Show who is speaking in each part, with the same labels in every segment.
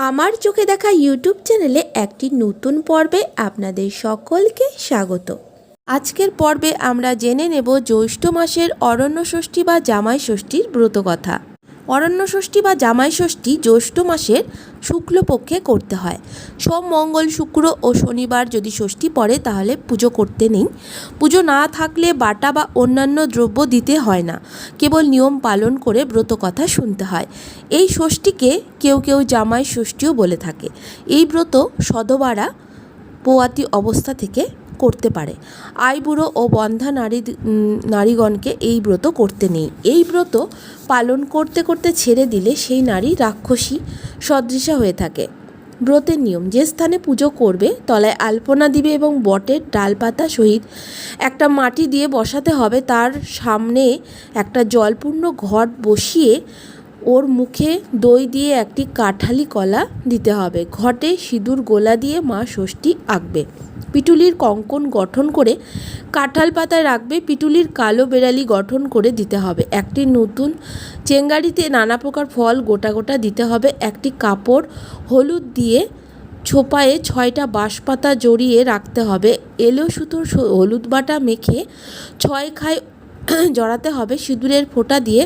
Speaker 1: আমার চোখে দেখা ইউটিউব চ্যানেলে একটি নতুন পর্বে আপনাদের সকলকে স্বাগত। আজকের পর্বে আমরা জেনে নেব জ্যৈষ্ঠ মাসের অরণ্য ষষ্ঠী বা জামাই ষষ্ঠীর ব্রত কথা অরণ্য ষষ্ঠী বা জামাই ষষ্ঠী জ্যৈষ্ঠ মাসের শুক্লপক্ষে করতে হয়। সোম, মঙ্গল, শুক্র ও শনিবার যদি ষষ্ঠী পড়ে তাহলে পুজো করতে নেই। পুজো না থাকলে বাটা বা অন্যান্য দ্রব্য দিতে হয় না। কেবল নিয়ম পালন করে ব্রত কথা শুনতে হয়। এই ষষ্ঠীকে কেউ কেউ জামাই ষষ্ঠীও বলে থাকে। এই ব্রত সধবারা পোয়াতি অবস্থা থেকে করতে পারে। আইবুড়ো ও বন্ধা নারী নারীগণকে এই ব্রত করতে নেই। এই ব্রত পালন করতে করতে ছেড়ে দিলে সেই নারী রাক্ষসী সদৃশা হয়ে থাকে। ব্রতের নিয়ম, যে স্থানে পুজো করবে তলায় আলপনা দিবে এবং বটের ডালপাতা সহিত একটা মাটি দিয়ে বসাতে হবে, তার সামনে একটা জলপূর্ণ ঘট বসিয়ে ওর মুখে দই দিয়ে একটি কাঠালি কলা দিতে হবে। ঘটে সিঁদুর গোলা দিয়ে মা ষষ্ঠী আঁকবে। পিটুলির কঙ্কন গঠন করে কাঁঠাল পাতায় রাখবে, পিটুলির কালো বেড়ালি গঠন করে দিতে হবে। একটি নতুন চেঙ্গারিতে নানা প্রকার ফল গোটা গোটা দিতে হবে। একটি কাপড় হলুদ দিয়ে ছোপায়ে ছয়টা বাঁশপাতা জড়িয়ে রাখতে হবে। এলো সুতোর হলুদ বাটা মেখে ছয় খায় জড়াতে হবে। সিঁদুরের ফোঁটা দিয়ে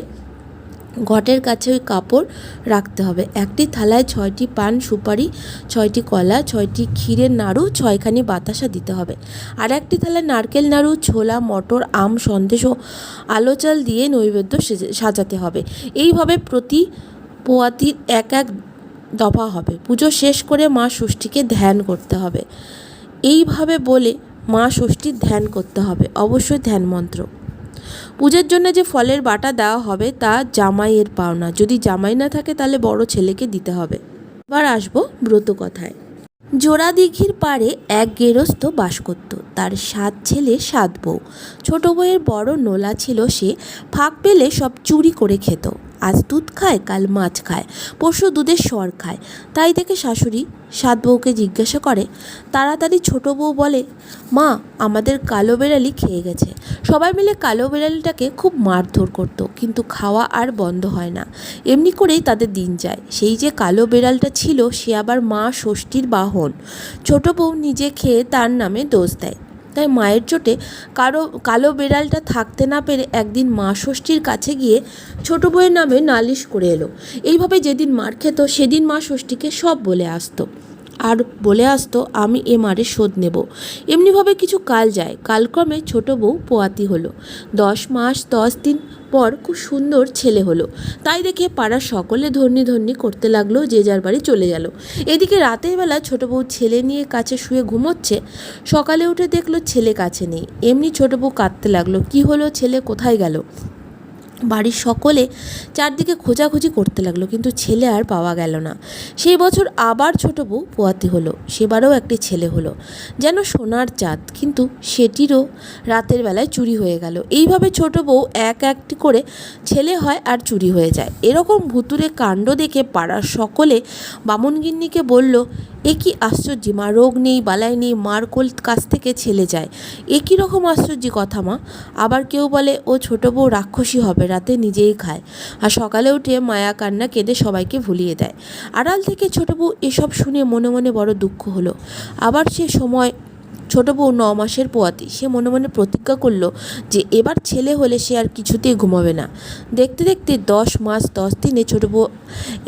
Speaker 1: ঘটের কাছে ওই কাপড় রাখতে হবে। একটি থালায় ছয়টি পান সুপারি, ছয়টি কলা, ছয়টি ক্ষীরের নাড়ু, ছয়খানি বাতাসা দিতে হবে। আর একটি থালায় নারকেল নাড়ু, ছোলা, মটর, আম, সন্দেশ ও আলো চাল দিয়ে নৈবেদ্য সাজাতে হবে। এইভাবে প্রতি পোয়াতির এক এক দফা হবে। পুজো শেষ করে মা ষষ্ঠীকে ধ্যান করতে হবে। এইভাবে বলে মা ষষ্ঠীর ধ্যান করতে হবে। অবশ্যই ধ্যান মন্ত্র পূজার জন্য যে ফলের বাটা দেওয়া হবে তা জামাইয়ের পাওনা। যদি জামাই না থাকে তাহলে বড় ছেলেকে দিতে হবে। এবার আসব ব্রত কথায়। জোড়া দীঘির পাড়ে এক গেরস্থ বাস করত। তার সাত ছেলে, সাত বউ। ছোট বউয়ের বড় নোলা ছিল সে। ফাঁক পেলে সব চুরি করে খেত। আজ দুধ খায়, কাল মাছ খায়, পরশু দুধের সর খায়। তাই দেখে শাশুড়ি সাত বউকে জিজ্ঞাসা করে, তাড়াতাড়ি ছোট বউ বলে, মা, আমাদের কালো বেড়ালি খেয়ে গেছে। সবাই মিলে কালো বেড়ালিটাকে খুব মারধর করতো, কিন্তু খাওয়া আর বন্ধ হয় না। এমনি করেই তাদের দিন যায়। সেই যে কালো বেড়ালটা ছিল, সে আবার মা ষষ্ঠীর বাহন। ছোট বউ নিজে খেয়ে তার নামে দোষ দেয়। তাই মায়ের চোটে কারও কালো বেড়ালটা থাকতে না পেরে একদিন মা ষষ্ঠীর কাছে গিয়ে ছোট বউয়ের নামে নালিশ করে এলো। এইভাবে যেদিন মার খেত, সেদিন মা ষষ্ঠীকে সব বলে আসতো। আর বলে আসতো, আমি এ মারে শোধ নেব। এমনিভাবে কিছু কাল যায়। কালক্রমে ছোট বউ পোয়াতি হলো। দশ মাস, দশ দিন পর খুব সুন্দর ছেলে হলো। তাই দেখে পাড়ার সকলে ধর্নি ধর্নি করতে লাগল, যে যার বাড়ি চলে গেল। এদিকে রাতের বেলা ছোট বউ ছেলে নিয়ে কাছে শুয়ে ঘুমোচ্ছে। সকালে উঠে দেখল ছেলে কাছে নেই। এমনি ছোট বউ কাঁদতে লাগল, কি হলো ছেলে? কোথায় গেল? বাড়ির সকলে চারদিকে খোঁজাখুঁজি করতে লাগল, কিন্তু ছেলে আর পাওয়া গেল না। সেই বছর আবার ছোট বউ পোয়াতি হলো, সেবারও একটি ছেলে হলো, যেন সোনার চাঁদ, কিন্তু সেটিরও রাতের বেলায় চুরি হয়ে গেল। এইভাবে ছোট বউ এক একটি করে ছেলে হয় আর চুরি হয়ে যায়। এরকম ভুতুরে কাণ্ড দেখে পাড়ার সকলে বামুনগিন্নিকে বলল, এ কি আশ্চর্য, মা, রোগ নেই, বালাই নেই, মার কোল কাছ থেকে ছেলে যায়। এ কী রকম আশ্চর্য কথা, মা? আবার কেউ বলে, ও ছোট বউ রাক্ষসী হবে রাতে নিজেই খায়। আর সকালে উঠে মায়া কান্না কেঁদে সবাইকে ভুলিয়ে দেয়। আড়াল থেকে ছোট বউ এসব শুনে মনে মনে বড় দুঃখ হলো। আবার সে সময় ছোট বউ ন মাসের পোয়াতি। সে মনে মনে প্রতিজ্ঞা করল যে এবার ছেলে হলে সে আর কিছুতেই ঘুমাবে না। দেখতে দেখতে দশ মাস দশ দিনে ছোট বউ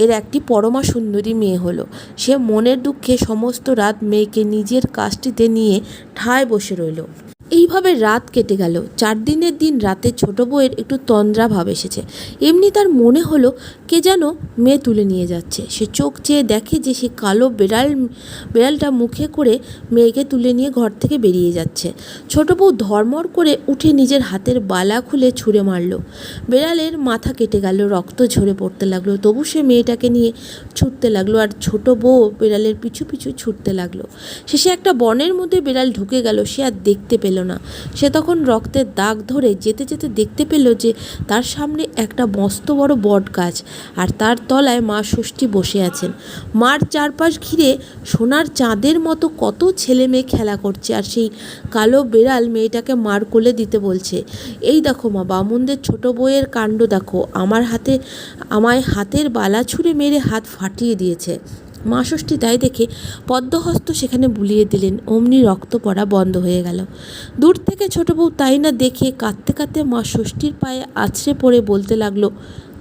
Speaker 1: এর একটি পরমা সুন্দরী মেয়ে হলো। সে মনের দুঃখে সমস্ত রাত মেয়েকে নিজের কাজটিতে নিয়ে ঠায় বসে রইল। এইভাবে রাত কেটে গেল। চার দিনের দিন রাতে ছোট বউয়ের একটু তন্দ্রা ভাব এসেছে। এমনি তার মনে হলো কে যেন মেয়ে তুলে নিয়ে যাচ্ছে। সে চোখ চেয়ে দেখে যে সে কালো বেড়াল, বেড়ালটা মুখে করে মেয়েকে তুলে নিয়ে ঘর থেকে বেরিয়ে যাচ্ছে। ছোট বউ ধর্মর করে উঠে নিজের হাতের বালা খুলে ছুঁড়ে মারল। বেড়ালের মাথা কেটে গেল, রক্ত ঝরে পড়তে লাগল। তবু সে মেয়েটাকে নিয়ে ছুটতে লাগল আর ছোট বউ বেড়ালের পিছু পিছু ছুটতে লাগল। শেষে একটা বনের মধ্যে বেড়াল ঢুকে গেল, সে আর দেখতে পেল না। সে তখন রক্তের দাগ ধরে যেতে যেতে দেখতে পেল যে তার সামনে একটা মস্ত বড় বট গাছ আর তার তলায় মা ষষ্ঠী বসে আছেন। মার চারপাশ ঘিরে সোনার চাঁদের মতো কত ছেলে মেয়ে খেলা করছে আর সেই কালো বেড়াল মেয়েটাকে মার কোলে দিতে বলছে, এই দেখো মা, বামুনদের ছোট বউয়ের কাণ্ড দেখো। আমার হাতে, আমায় হাতের বালা ছুঁড়ে মেরে হাত ফাটিয়ে দিয়েছে। মা ষষ্ঠী তাই দেখে পদ্মহস্ত সেখানে বুলিয়ে দিলেন। অমনি রক্ত পড়া বন্ধ হয়ে গেল। দূর থেকে ছোট বউ তাই না দেখে কাঁদতে কাঁদতে মা ষষ্ঠীর পায়ে আছড়ে পড়ে বলতে লাগল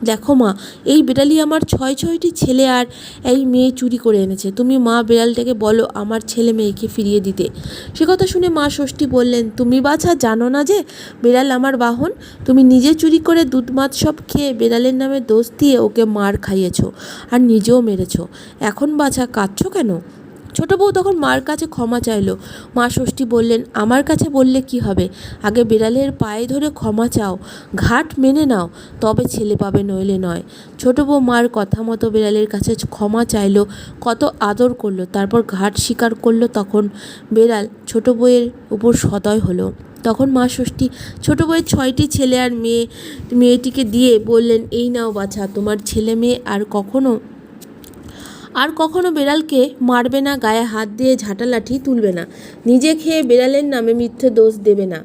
Speaker 1: দেখো মা, এই বিড়ালি আমার ছয় ছয়টি ছেলে আর এই মেয়ে চুরি করে এনেছে। তুমি মা বিড়ালটাকে বলো আমার ছেলে মেয়েকে ফিরিয়ে দিতে। সে কথা শুনে মা ষষ্ঠী বললেন, তুমি বাছা, জানো না যে বিড়াল আমার বাহন? তুমি নিজে চুরি করে দুধ মাছ সব খেয়ে বিড়ালের নামে দোষ দিয়ে ওকে মার খাইয়েছ আর নিজেও মেরেছো। এখন বাছা, কাঁদছো কেন? ছোট বউ তখন মার কাছে ক্ষমা চাইলো। মা ষষ্ঠী বললেন, আমার কাছে বললে কি হবে? আগে বিড়ালের পায়ে ধরে ক্ষমা চাও, ঘাট মেনে নাও, তবে ছেলে পাবে নইলে নয়। ছোট বউ মার কথা মতো বিড়ালের কাছে ক্ষমা চাইলো, কত আদর করল, তারপর ঘাট স্বীকার করল তখন বিড়াল ছোট বউয়ের উপর সদয় হলো। তখন মা ষষ্ঠী ছোট বউয়ের ছয়টি ছেলে আর মেয়ে, মেয়েটিকে দিয়ে বললেন, এই নাও বাছা, তোমার ছেলে মেয়ে আর কখনো আর কখনো বেড়ালকে মারবে না, গায়ে হাত দিয়ে ঝাঁটা লাঠি তুলবে না, নিজে খেয়ে বেড়ালের নামে মিথ্যে দোষ দেবে না।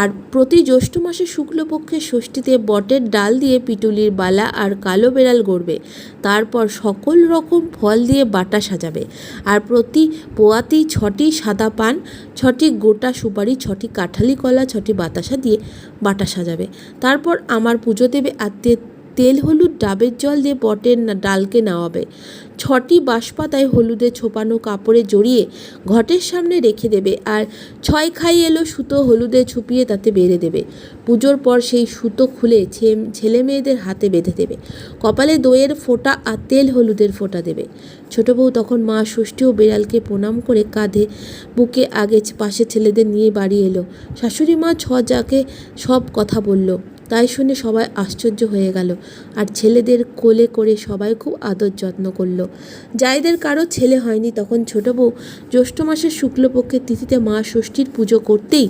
Speaker 1: আর প্রতি জ্যৈষ্ঠ মাসে শুক্লপক্ষের ষষ্ঠীতে বটের ডাল দিয়ে পিটুলির বালা আর কালো বেড়াল গড়বে। তারপর সকল রকম ফল দিয়ে বাটা সাজাবে। আর প্রতি পোয়াতেই ছটি সাদা পান, ছটি গোটা সুপারি, ছটি কাঁঠালি কলা, ছটি বাতাসা দিয়ে বাটা সাজাবে। তারপর আমার পুজো দেবে আত্মীয় তেল, হলুদ, ডাবের জল দিয়ে বটের না- ডালকে নাওয়াবে ছটি বাঁশপাতায় হলুদে ছোপানো কাপড়ে জড়িয়ে ঘটের সামনে রেখে দেবে আর ছয় খাই এলো সুতো হলুদে ছুপিয়ে তাতে বেঁধে দেবে। পুজোর পর সেই সুতো খুলে ছেলে মেয়েদের হাতে বেঁধে দেবে। কপালে দইয়ের ফোঁটা আর তেল হলুদের ফোঁটা দেবে। ছোট বউ তখন মা ষষ্ঠী ও বেড়ালকে প্রণাম করে কাঁধে বুকে আগে পাশে ছেলেদের নিয়ে বাড়ি এলো। শাশুড়ি মা ছ যাকে সব কথা বলল। তাই শুনে সবাই আশ্চর্য হয়ে গেল আর ছেলেদের কোলে করে সবাই খুব আদর যত্ন করল। যাইদের কারও ছেলে হয়নি তখন ছোট বউ জ্যৈষ্ঠ মাসের শুক্লপক্ষের তিথিতে মা ষষ্ঠীর পুজো করতেই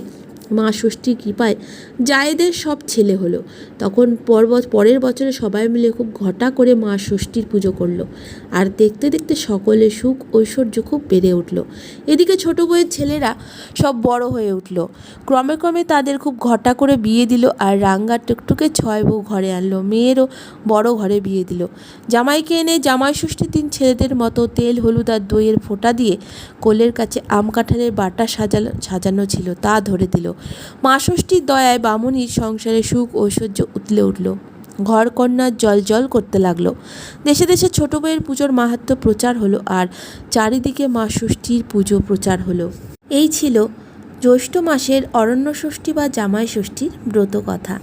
Speaker 1: মা ষষ্ঠীর কৃপায় জায়েদের সব ছেলে হলো। তখন পর পরের বছরে সবাই মিলে খুব ঘটা করে মা ষষ্ঠীর পুজো করল। আর দেখতে দেখতে সকলের সুখ, ঐশ্বর্য খুব বেড়ে উঠল। এদিকে ছোট বইয়ের ছেলেরা সব বড় হয়ে উঠল। ক্রমে ক্রমে তাদের খুব ঘটা করে বিয়ে দিল আর রাঙ্গা টুকটুকে ছয় বউ ঘরে আনলো। মেয়েরও বড় ঘরে বিয়ে দিল। জামাইকে এনে জামাই ষষ্ঠীর দিন ছেলেদের মতো তেল, হলুদ আর দইয়ের ফোঁটা দিয়ে কোলের কাছে আম কাঁঠালের বাটা সাজানো সাজানো ছিল, তা ধরে দিল। মা ষষ্ঠীর দয়ায় বামুনির সংসারে সুখ ঐশ্বর্য উতলে উঠল। ঘর কন্যার জল জল করতে লাগল। দেশে দেশে ছোট বইয়ের পুজোর মাহাত্ম প্রচার হলো আর চারিদিকে মা ষষ্ঠীর পুজো প্রচার হলো। এই ছিল জ্যৈষ্ঠ মাসের অরণ্য ষষ্ঠী বা জামাই ষষ্ঠীর ব্রত কথা।